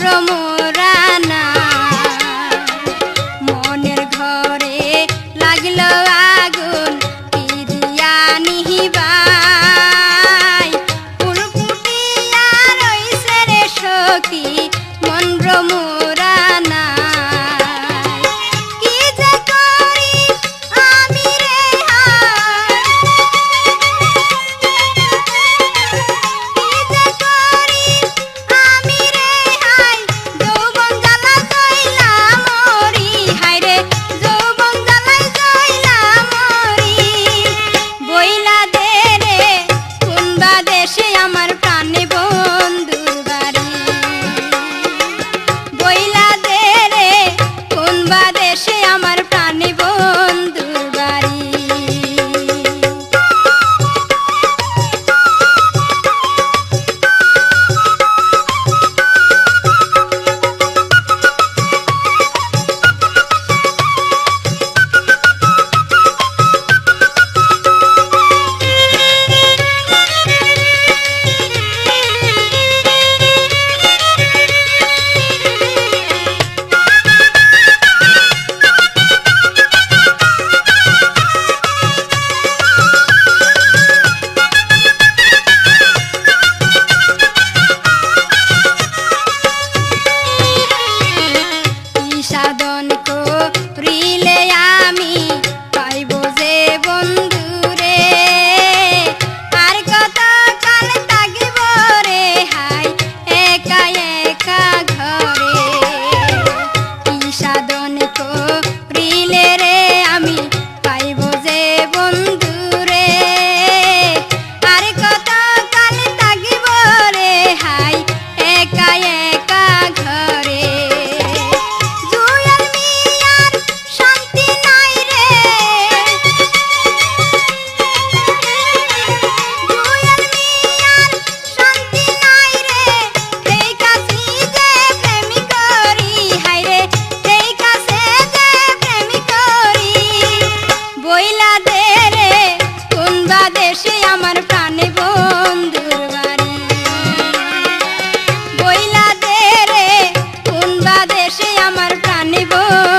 promo আমার প্রাণী বন্ধুর বাড়ি। বইলা দে রে দেশে আমার প্রাণে বন্ধু